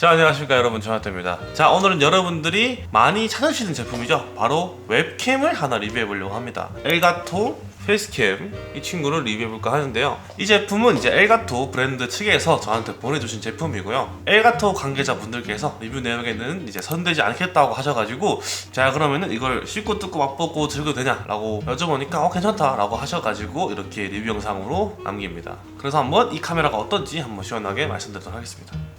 자 안녕하십니까 여러분. 조나태입니다. 자 오늘은 여러분들이 많이 찾으시는 제품이죠. 바로 웹캠을 하나 리뷰해 보려고 합니다. 엘가토 페이스캠. 이 친구를 리뷰해 볼까 하는데요. 이 제품은 이제 엘가토 브랜드 측에서 저한테 보내주신 제품이고요. 엘가토 관계자분들께서 리뷰 내용에는 이제 선되지 않겠다고 하셔가지고 자 그러면은 이걸 씹고 뜯고 맛보고 즐겨도 되냐 라고 여쭤보니까 어 괜찮다 라고 하셔가지고 이렇게 리뷰 영상으로 남깁니다. 그래서 한번 이 카메라가 어떤지 한번 시원하게 말씀드리도록 하겠습니다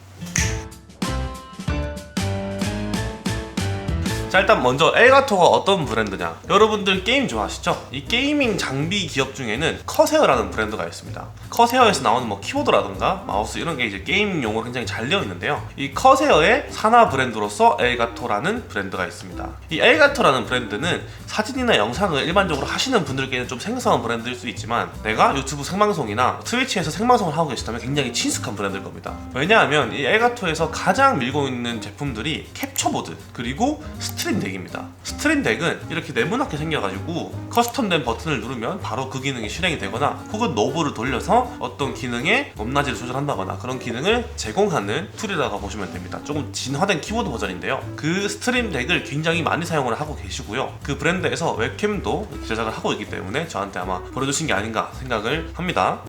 자 일단 먼저 엘가토가 어떤 브랜드냐. 여러분들 게임 좋아하시죠? 이 게이밍 장비 기업 중에는 커세어라는 브랜드가 있습니다. 커세어에서 나오는 뭐 키보드라든가 마우스 이런 게 이제 게이밍용으로 굉장히 잘 되어 있는데요. 이 커세어의 산하 브랜드로서 엘가토라는 브랜드가 있습니다. 이 엘가토라는 브랜드는 사진이나 영상을 일반적으로 하시는 분들께는 좀 생소한 브랜드일 수 있지만 내가 유튜브 생방송이나 트위치에서 생방송을 하고 계시다면 굉장히 친숙한 브랜드일 겁니다. 왜냐하면 이 엘가토에서 가장 밀고 있는 제품들이 캡처보드 그리고 스 트림 덱입니다. 스트림 덱은 이렇게 네모나게 생겨가지고 커스텀된 버튼을 누르면 바로 그 기능이 실행이 되거나 혹은 노브를 돌려서 어떤 기능의 높낮이를 조절한다거나 그런 기능을 제공하는 툴이라고 보시면 됩니다. 조금 진화된 키보드 버전인데요. 그 스트림 덱을 굉장히 많이 사용을 하고 계시고요. 그 브랜드에서 웹캠도 제작을 하고 있기 때문에 저한테 아마 보내주신 게 아닌가 생각을 합니다.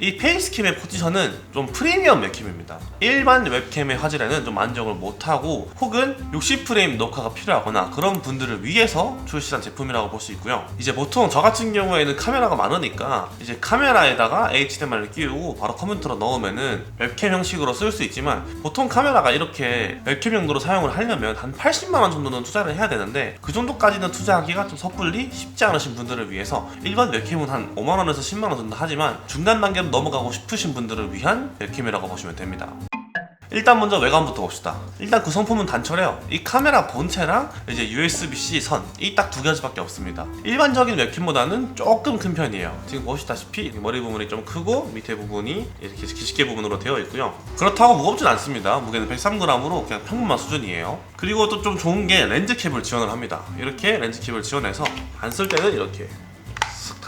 이 페이스캠의 포지션은 좀 프리미엄 웹캠입니다. 일반 웹캠의 화질에는 좀 만족을 못하고 혹은 60프레임 녹화가 필요하거나 그런 분들을 위해서 출시한 제품이라고 볼 수 있고요. 이제 보통 저 같은 경우에는 카메라가 많으니까 이제 카메라에다가 HDMI를 끼우고 바로 컴퓨터로 넣으면은 웹캠 형식으로 쓸 수 있지만 보통 카메라가 이렇게 웹캠 용도로 사용을 하려면 한 80만 원 정도는 투자를 해야 되는데 그 정도까지는 투자하기가 좀 섣불리 쉽지 않으신 분들을 위해서 일반 웹캠은 한 5만 원에서 10만 원 정도 하지만 중간 단계로 넘어가고 싶으신 분들을 위한 웹캠이라고 보시면 됩니다. 일단 먼저 외관부터 봅시다. 일단 그 성품은 단촐해요. 이 카메라 본체랑 이제 USB-C 선 이 딱 두 가지밖에 없습니다. 일반적인 웹캠보다는 조금 큰 편이에요. 지금 보시다시피 머리 부분이 좀 크고 밑에 부분이 이렇게 기식개 부분으로 되어 있고요. 그렇다고 무겁진 않습니다. 무게는 103g으로 그냥 평범한 수준이에요. 그리고 또 좀 좋은 게 렌즈 캡을 지원을 합니다. 이렇게 렌즈 캡을 지원해서 안 쓸 때는 이렇게 쓱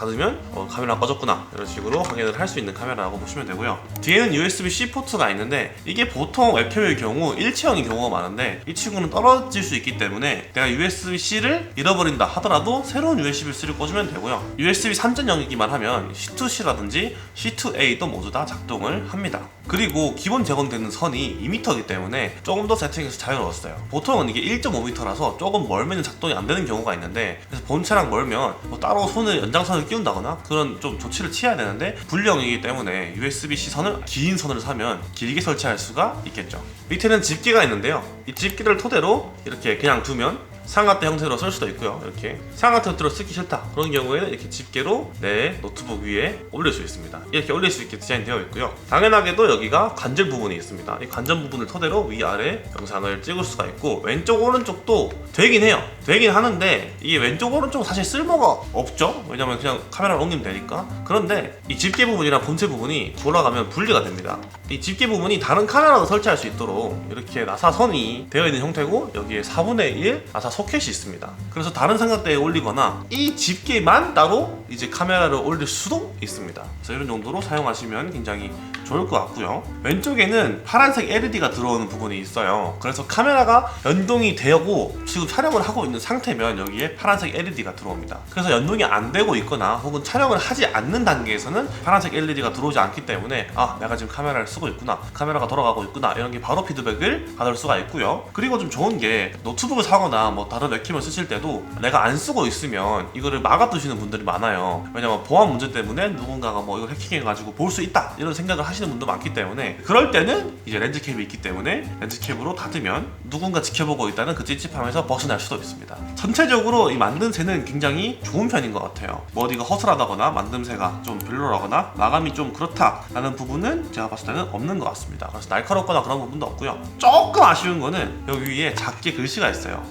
닫으면 어, 카메라 꺼졌구나. 이런 식으로 확인을 할 수 있는 카메라라고 보시면 되고요. 뒤에는 USB-C 포트가 있는데 이게 보통 웹캠의 경우 일체형인 경우가 많은데 이 친구는 떨어질 수 있기 때문에 내가 USB-C를 잃어버린다 하더라도 새로운 USB-C를 꽂으면 되고요. USB 3.0이기만 하면 C2C라든지 C2A도 모두 다 작동을 합니다 그리고 기본 제공되는 선이 2m이기 때문에 조금 더 세팅에서 자유로웠어요. 보통은 이게 1.5m라서 조금 멀면 작동이 안 되는 경우가 있는데 그래서 본체랑 멀면 뭐 따로 손을 연장선을 끼운다거나 그런 좀 조치를 취해야 되는데 불량이기 때문에 USB-C 선을 긴 선을 사면 길게 설치할 수가 있겠죠. 밑에는 집게가 있는데요. 이 집게를 토대로 이렇게 그냥 두면 상하대 형태로 쓸 수도 있고요. 이렇게 상하대 형태로 쓰기 싫다. 그런 경우에는 이렇게 집게로 내 노트북 위에 올릴 수 있습니다. 이렇게 올릴 수 있게 디자인되어 있고요. 당연하게도 여기가 관절 부분이 있습니다. 이 관절 부분을 토대로 위아래 영상을 찍을 수가 있고 왼쪽 오른쪽도 되긴 해요. 되긴 하는데 이게 왼쪽 오른쪽 사실 쓸모가 없죠. 왜냐면 그냥 카메라를 옮기면 되니까. 그런데 이 집게 부분이랑 본체 부분이 돌아가면 분리가 됩니다. 이 집게 부분이 다른 카메라도 설치할 수 있도록 이렇게 나사 선이 되어 있는 형태고 여기에 4분의 1 나사 소켓이 있습니다. 그래서 다른 삼각대에 올리거나 이 집게만 따로 이제 카메라를 올릴 수도 있습니다. 그래서 이런 정도로 사용하시면 굉장히 좋을 것 같고요. 왼쪽에는 파란색 LED가 들어오는 부분이 있어요. 그래서 카메라가 연동이 되고 지금 촬영을 하고 있는 상태면 여기에 파란색 LED가 들어옵니다. 그래서 연동이 안 되고 있거나 혹은 촬영을 하지 않는 단계에서는 파란색 LED가 들어오지 않기 때문에 아 내가 지금 카메라를 쓰고 있구나 카메라가 돌아가고 있구나 이런 게 바로 피드백을 받을 수가 있고요. 그리고 좀 좋은 게 노트북을 사거나 뭐 다른 웹캠을 쓰실 때도 내가 안 쓰고 있으면 이거를 막아두시는 분들이 많아요. 왜냐면 보안 문제 때문에 누군가가 뭐 이걸 해킹해가지고 볼 수 있다 이런 생각을 하시는 분도 많기 때문에 그럴 때는 이제 렌즈캡이 있기 때문에 렌즈캡으로 닫으면 누군가 지켜보고 있다는 그 찝찝함에서 벗어날 수도 있습니다. 전체적으로 이 만듦새는 굉장히 좋은 편인 것 같아요. 뭐 어디가 허술하다거나 만듦새가 좀 별로라거나 마감이 좀 그렇다라는 부분은 제가 봤을 때는 없는 것 같습니다. 그래서 날카롭거나 그런 부분도 없고요. 조금 아쉬운 거는 여기 위에 작게 글씨가 있어요.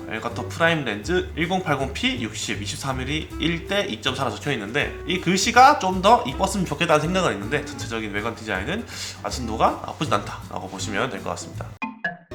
엘가토 프라임 렌즈 1080p 60 23mm 1대 2.4라 적혀 있는데 이 글씨가 좀 더 이뻤으면 좋겠다는 생각은 있는데 전체적인 외관 디자인은 아직도가 나쁘진 않다라고 보시면 될 것 같습니다.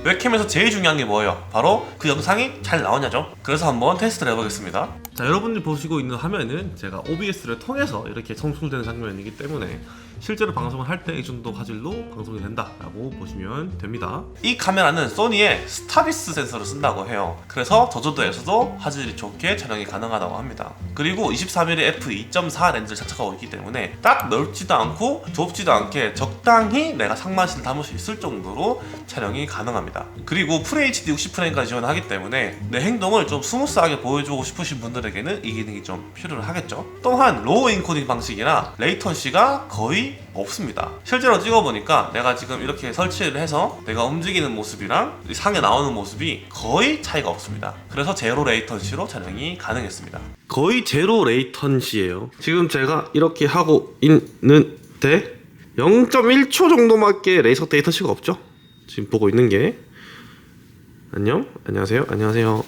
웹캠에서 제일 중요한 게 뭐예요? 바로 그 영상이 잘 나오냐죠. 그래서 한번 테스트를 해보겠습니다. 자, 여러분들이 보시고 있는 화면은 제가 OBS를 통해서 이렇게 송출되는 장면이기 때문에 실제로 방송을 할 때 이 정도 화질로 방송이 된다라고 보시면 됩니다. 이 카메라는 소니의 스타비스 센서를 쓴다고 해요. 그래서 저조도에서도 화질이 좋게 촬영이 가능하다고 합니다. 그리고 23mm f2.4 렌즈를 장착하고 있기 때문에 딱 넓지도 않고 좁지도 않게 적당히 내가 상만신을 담을 수 있을 정도로 촬영이 가능합니다. 그리고 FHD 60프레임까지 지원하기 때문에 내 행동을 좀 스무스하게 보여주고 싶으신 분들에게는 이 기능이 좀 필요를 하겠죠. 또한 로우 인코딩 방식이나 레이턴시가 거의 없습니다. 실제로 찍어보니까 내가 지금 이렇게 설치를 해서 내가 움직이는 모습이랑 이 상에 나오는 모습이 거의 차이가 없습니다. 그래서 제로 레이턴시로 촬영이 가능했습니다. 거의 제로 레이턴시예요. 지금 제가 이렇게 하고 있는데 0.1초 정도밖에 레이서 데이터시가 없죠? 지금 보고 있는 게 안녕 안녕하세요 안녕하세요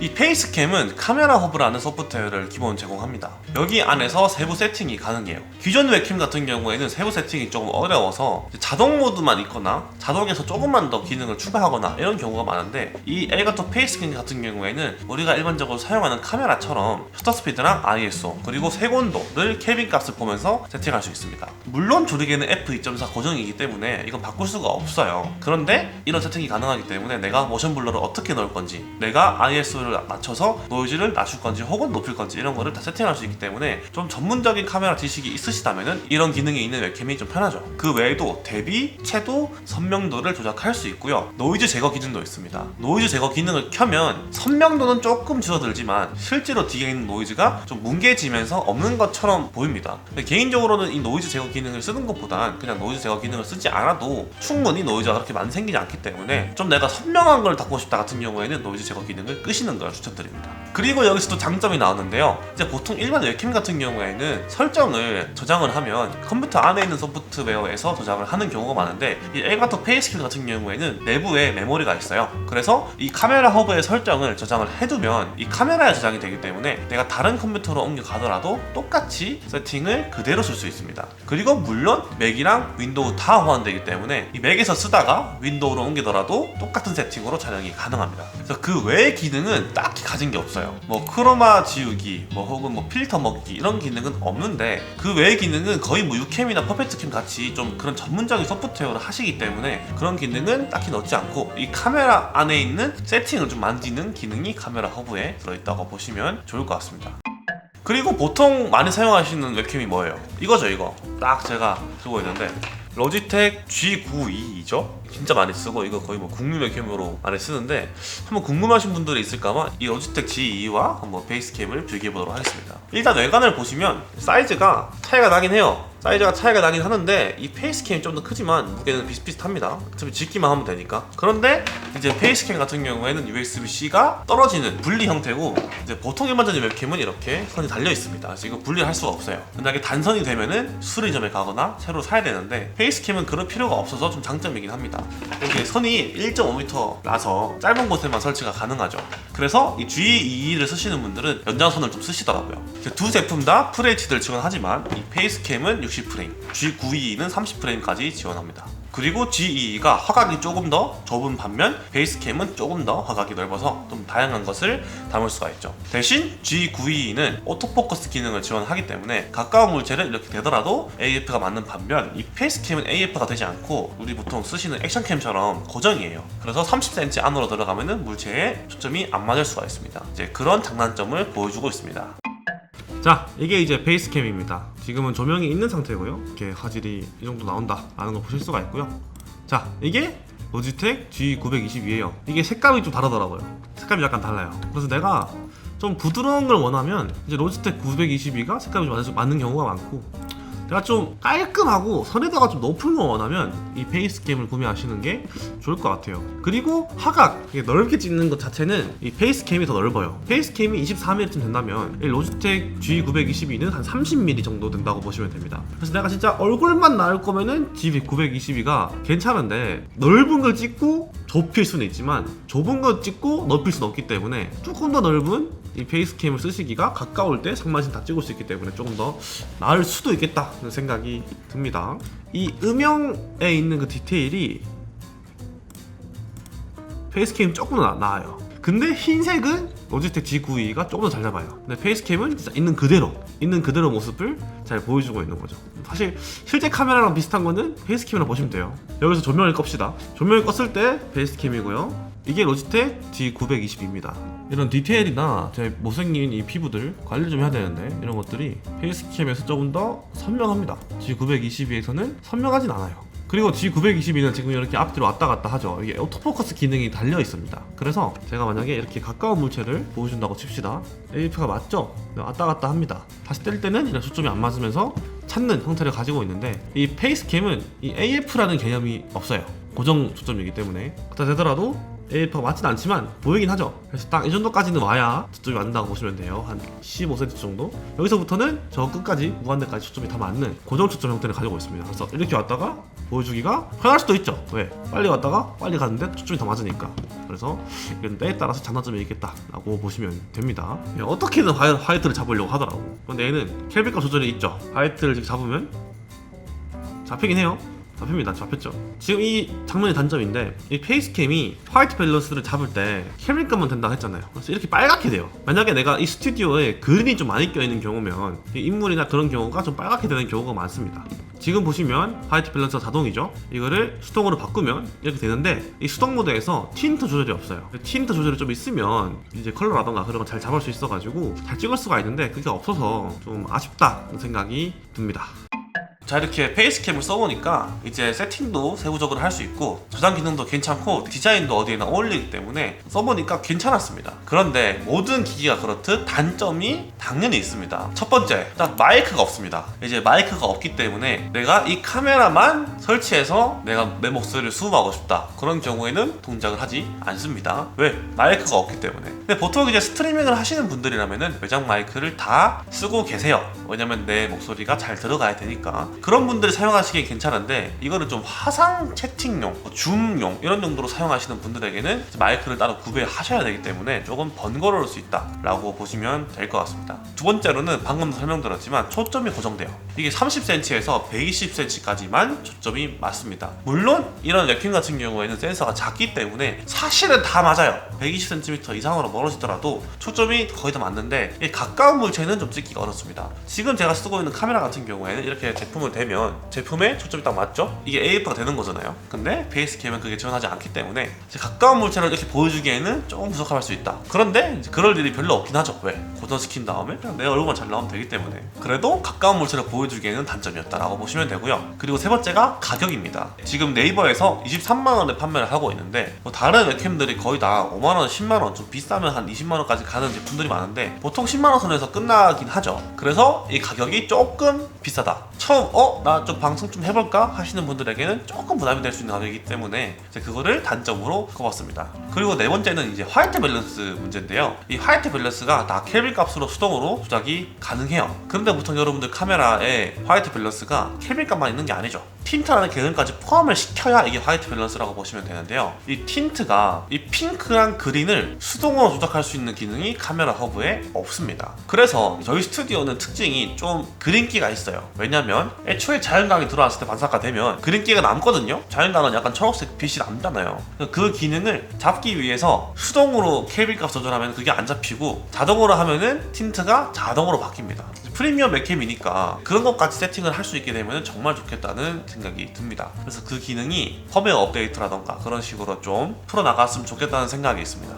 이 페이스캠은 카메라 허브라는 소프트웨어를 기본 제공합니다. 여기 안에서 세부 세팅이 가능해요. 기존 웹캠 같은 경우에는 세부 세팅이 조금 어려워서 자동 모드만 있거나 자동에서 조금만 더 기능을 추가하거나 이런 경우가 많은데 이 엘가토 페이스캠 같은 경우에는 우리가 일반적으로 사용하는 카메라처럼 셔터 스피드랑 ISO 그리고 색온도를 케빈 값을 보면서 세팅할 수 있습니다. 물론 조리개는 f2.4 고정이기 때문에 이건 바꿀 수가 없어요. 그런데 이런 세팅이 가능하기 때문에 내가 모션 블러를 어떻게 넣을 건지 내가 ISO를 맞춰서 노이즈를 낮출 건지 혹은 높일 건지 이런 거를 다 세팅할 수 있기 때문에 좀 전문적인 카메라 지식이 있으시다면 이런 기능이 있는 웹캠이 좀 편하죠. 그 외에도 대비, 채도, 선명도를 조작할 수 있고요. 노이즈 제거 기능도 있습니다. 노이즈 제거 기능을 켜면 선명도는 조금 줄어들지만 실제로 뒤에 있는 노이즈가 좀 뭉개지면서 없는 것처럼 보입니다. 개인적으로는 이 노이즈 제거 기능을 쓰는 것보단 그냥 노이즈 제거 기능을 쓰지 않아도 충분히 노이즈가 그렇게 많이 생기지 않기 때문에 좀 내가 선명한 걸 담고 싶다 같은 경우에는 노이즈 제거 기능을 끄시는 걸 추천드립니다. 그리고 여기서 또 장점이 나오는데요. 이제 보통 일반 웹캠 같은 경우에는 설정을 저장을 하면 컴퓨터 안에 있는 소프트웨어에서 저장을 하는 경우가 많은데 이 엘가토 페이스킬 같은 경우에는 내부에 메모리가 있어요. 그래서 이 카메라 허브의 설정을 저장을 해두면 이 카메라에 저장이 되기 때문에 내가 다른 컴퓨터로 옮겨가더라도 똑같이 세팅을 그대로 쓸 수 있습니다. 그리고 물론 맥이랑 윈도우 다 호환되기 때문에 이 맥에서 쓰다가 윈도우로 옮기더라도 똑같은 세팅으로 촬영이 가능합니다. 그래서 그 외의 기능은 딱히 가진 게 없어요. 뭐 크로마 지우기, 뭐 혹은 뭐 필터 먹기 이런 기능은 없는데 그 외의 기능은 거의 뭐 유캠이나 퍼펙트캠 같이 좀 그런 전문적인 소프트웨어를 하시기 때문에 그런 기능은 딱히 넣지 않고 이 카메라 안에 있는 세팅을 좀 만지는 기능이 카메라 허브에 들어있다고 보시면 좋을 것 같습니다. 그리고 보통 많이 사용하시는 웹캠이 뭐예요? 이거죠 이거 딱 제가 쓰고 있는데 로지텍 G92죠? 진짜 많이 쓰고 이거 거의 뭐 국민 웹캠으로 많이 쓰는데 한번 궁금하신 분들이 있을까봐 이 로지텍 G2와 한번 베이스 캠을 비교해 보도록 하겠습니다. 일단 외관을 보시면 사이즈가 차이가 나긴 해요 사이즈가 차이가 나긴 하는데 이 페이스캠이 좀 더 크지만 무게는 비슷비슷합니다. 어차피 짓기만 하면 되니까. 그런데 이제 페이스캠 같은 경우에는 USB-C가 떨어지는 분리 형태고 이제 보통 일반적인 웹캠은 이렇게 선이 달려 있습니다. 그래서 이거 분리할 수가 없어요. 만약에 단선이 되면은 수리점에 가거나 새로 사야 되는데 페이스캠은 그럴 필요가 없어서 좀 장점이긴 합니다. 이렇게 선이 1.5m라서 짧은 곳에만 설치가 가능하죠. 그래서 이 G22를 쓰시는 분들은 연장선을 좀 쓰시더라고요. 이두 제품 다 FHD를 지원하지만 이 페이스캠은 60 프레임 G92는 30프레임까지 지원합니다 그리고 G22가 화각이 조금 더 좁은 반면 베이스캠은 조금 더 화각이 넓어서 좀 다양한 것을 담을 수가 있죠. 대신 G92는 오토포커스 기능을 지원하기 때문에 가까운 물체를 이렇게 대더라도 AF가 맞는 반면 이 페이스캠은 AF가 되지 않고 우리 보통 쓰시는 액션캠처럼 고정이에요. 그래서 30cm 안으로 들어가면은 물체에 초점이 안 맞을 수가 있습니다. 이제 그런 장단점을 보여주고 있습니다. 자 이게 이제 베이스 캠입니다. 지금은 조명이 있는 상태고요. 이렇게 화질이 이 정도 나온다 라는 걸 보실 수가 있고요. 자 이게 로지텍 G922예요. 이게 색감이 좀 다르더라고요. 색감이 약간 달라요. 그래서 내가 좀 부드러운 걸 원하면 이제 로지텍 922가 색감이 좀 맞는 경우가 많고 내가 좀 깔끔하고 선에다가 좀 높은 거 원하면 이 베이스 캠을 구매하시는 게 좋을 것 같아요. 그리고 이게 넓게 찍는 것 자체는 이 베이스 캠이 더 넓어요. 베이스 캠이 24mm쯤 된다면 이 로지텍 G922는 한 30mm 정도 된다고 보시면 됩니다. 그래서 내가 진짜 얼굴만 나올 거면은 G922가 괜찮은데 넓은 걸 찍고 좁힐 수는 있지만 좁은 걸 찍고 넓힐 수는 없기 때문에 조금 더 넓은 이 베이스캠을 쓰시기가 가까울 때 상만신 다 찍을 수 있기 때문에 조금 더 나을 수도 있겠다 는 생각이 듭니다. 이 음영에 있는 그 디테일이 페이스캠 조금 나, 나아요. 그 근데 흰색은 로지텍 G92가 조금 더 잘 잡아요. 근데 페이스캠은 진짜 있는 그대로, 있는 그대로 모습을 잘 보여주고 있는 거죠. 사실 실제 카메라랑 비슷한 거는 페이스캠이라 보시면 돼요. 여기서 조명을 껍시다. 조명을 껐을 때 페이스캠이고요. 이게 로지텍 G920입니다. 이런 디테일이나 제 못생긴 이 피부들 관리 좀 해야 되는데 이런 것들이 페이스캠에서 조금 더 선명합니다. G920에서는 선명하진 않아요. 그리고 G922는 지금 이렇게 앞뒤로 왔다 갔다 하죠. 이게 오토포커스 기능이 달려 있습니다. 그래서 제가 만약에 이렇게 가까운 물체를 보여준다고 칩시다. AF가 맞죠? 네, 왔다 갔다 합니다. 다시 뗄 때는 이런 초점이 안 맞으면서 찾는 형태를 가지고 있는데 이 페이스캠은 이 AF라는 개념이 없어요. 고정 초점이기 때문에 그렇다 되더라도 AF가 맞진 않지만 보이긴 하죠. 그래서 딱 이 정도까지는 와야 초점이 맞는다고 보시면 돼요. 한 15cm 정도. 여기서부터는 저 끝까지 무한대까지 초점이 다 맞는 고정 초점 형태를 가지고 있습니다. 그래서 이렇게 왔다가 보여주기가 편할 수도 있죠. 왜? 빨리 왔다가 빨리 가는데 초점이 다 맞으니까. 그래서 이건 때에 따라서 장단점이 있겠다라고 보시면 됩니다. 예, 어떻게든 화이, 화이 트를 잡으려고 하더라고. 근데 얘는 켈빈값 조절이 있죠. 화이트를 잡으면 잡히긴 해요. 잡힙니다. 잡혔죠. 지금 이 장면의 단점인데 이 페이스캠이 화이트 밸런스를 잡을 때 캐밀감만 된다고 했잖아요. 그래서 이렇게 빨갛게 돼요. 만약에 내가 이 스튜디오에 그린이 좀 많이 껴있는 경우면 이 인물이나 그런 경우가 좀 빨갛게 되는 경우가 많습니다. 지금 보시면 화이트 밸런스가 자동이죠. 이거를 수동으로 바꾸면 이렇게 되는데 이 수동 모드에서 틴트 조절이 없어요. 틴트 조절이 좀 있으면 이제 컬러라던가 그런 거잘 잡을 수 있어가지고 잘 찍을 수가 있는데 그게 없어서 좀 아쉽다는 생각이 듭니다. 자 이렇게 페이스캠을 써보니까 이제 세팅도 세부적으로 할 수 있고 저장 기능도 괜찮고 디자인도 어디에나 어울리기 때문에 써보니까 괜찮았습니다. 그런데 모든 기기가 그렇듯 단점이 당연히 있습니다. 첫 번째 일단 마이크가 없습니다. 이제 마이크가 없기 때문에 내가 이 카메라만 설치해서 내가 내 목소리를 수음하고 싶다. 그런 경우에는 동작을 하지 않습니다. 왜? 마이크가 없기 때문에. 근데 보통 이제 스트리밍을 하시는 분들이라면은 외장 마이크를 다 쓰고 계세요. 왜냐면 내 목소리가 잘 들어가야 되니까 그런 분들이 사용하시기엔 괜찮은데 이거는 좀 화상 채팅용, 뭐 줌용 이런 정도로 사용하시는 분들에게는 마이크를 따로 구매하셔야 되기 때문에 조금 번거로울 수 있다라고 보시면 될 것 같습니다. 두 번째로는 방금 설명드렸지만 초점이 고정돼요. 이게 30cm에서 120cm까지만 초점이 맞습니다. 물론 이런 랩킹 같은 경우에는 센서가 작기 때문에 사실은 다 맞아요. 120cm 이상으로 멀어지더라도 초점이 거의 다 맞는데 이 가까운 물체는 좀 찍기가 어렵습니다. 지금 제가 쓰고 있는 카메라 같은 경우에는 이렇게 제품을 대면 제품에 초점이 딱 맞죠? 이게 AF가 되는 거잖아요. 근데 베이스 캠은 그게 지원하지 않기 때문에 가까운 물체를 이렇게 보여주기에는 조금 부족할 수 있다. 그런데 그럴 일이 별로 없긴 하죠. 왜? 고정시킨 다음에 그냥 내 얼굴만 잘 나오면 되기 때문에 그래도 가까운 물체를 보여주기에는 단점이었다라고 보시면 되고요. 그리고 세 번째가 가격입니다. 지금 네이버에서 23만 원에 판매를 하고 있는데 뭐 다른 웹캠들이 거의 다 5만 원, 10만 원, 좀 비싸면 한 20만 원까지 가는 제품들이 많은데 보통 10만 원 선에서 끝나긴 하죠. 그래서 이 가격이 조금 비싸다. 처음 어? 나 좀 방송 좀 해볼까? 하시는 분들에게는 조금 부담이 될 수 있는 가격이기 때문에 이제 그거를 단점으로 꼽았습니다. 그리고 네 번째는 이제 화이트 밸런스 문제인데요. 이 화이트 밸런스가 다 켈빈 값으로 수동으로 조작이 가능해요. 근데 보통 여러분들 카메라에 화이트 밸런스가 켈빈 값만 있는 게 아니죠. 틴트라는 개념까지 포함을 시켜야 이게 화이트 밸런스라고 보시면 되는데요. 이 틴트가 이 핑크랑 그린을 수동으로 조작할 수 있는 기능이 카메라 허브에 없습니다. 그래서 저희 스튜디오는 특징이 좀 그린기가 있어요. 왜냐면 애초에 자연광이 들어왔을 때 반사가 되면 그린기가 남거든요. 자연광은 약간 초록색 빛이 남잖아요. 그 기능을 잡기 위해서 수동으로 켈빈 값 조절하면 그게 안 잡히고 자동으로 하면은 틴트가 자동으로 바뀝니다. 프리미엄 맥캠이니까 그런 것까지 세팅을 할 수 있게 되면 정말 좋겠다는 생각이 듭니다. 그래서 그 기능이 펌웨어 업데이트라던가 그런 식으로 좀 풀어나갔으면 좋겠다는 생각이 있습니다.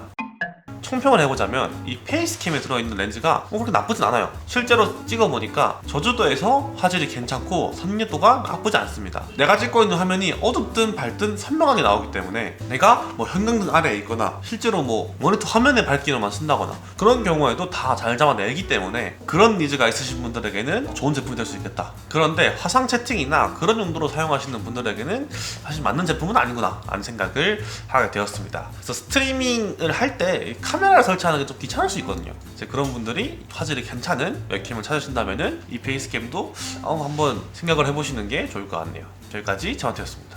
총평을 해보자면 이 페이스캠에 들어있는 렌즈가 뭐 그렇게 나쁘진 않아요. 실제로 찍어보니까 저주도에서 화질이 괜찮고 선명도가 나쁘지 않습니다. 내가 찍고 있는 화면이 어둡든 밝든 선명하게 나오기 때문에 내가 뭐 형광등 아래에 있거나 실제로 뭐 모니터 화면에 밝기로만 쓴다거나 그런 경우에도 다 잘 잡아내기 때문에 그런 니즈가 있으신 분들에게는 좋은 제품이 될 수 있겠다. 그런데 화상 채팅이나 그런 용도로 사용하시는 분들에게는 사실 맞는 제품은 아니구나 라는 생각을 하게 되었습니다. 그래서 스트리밍을 할 때 카 메라를 설치하는 게 좀 귀찮을 수 있거든요. 이제 그런 분들이 화질이 괜찮은 웹캠을 찾으신다면은 이 베이스캠도 어, 한번 생각을 해보시는 게 좋을 것 같네요. 여기까지 저한테였습니다.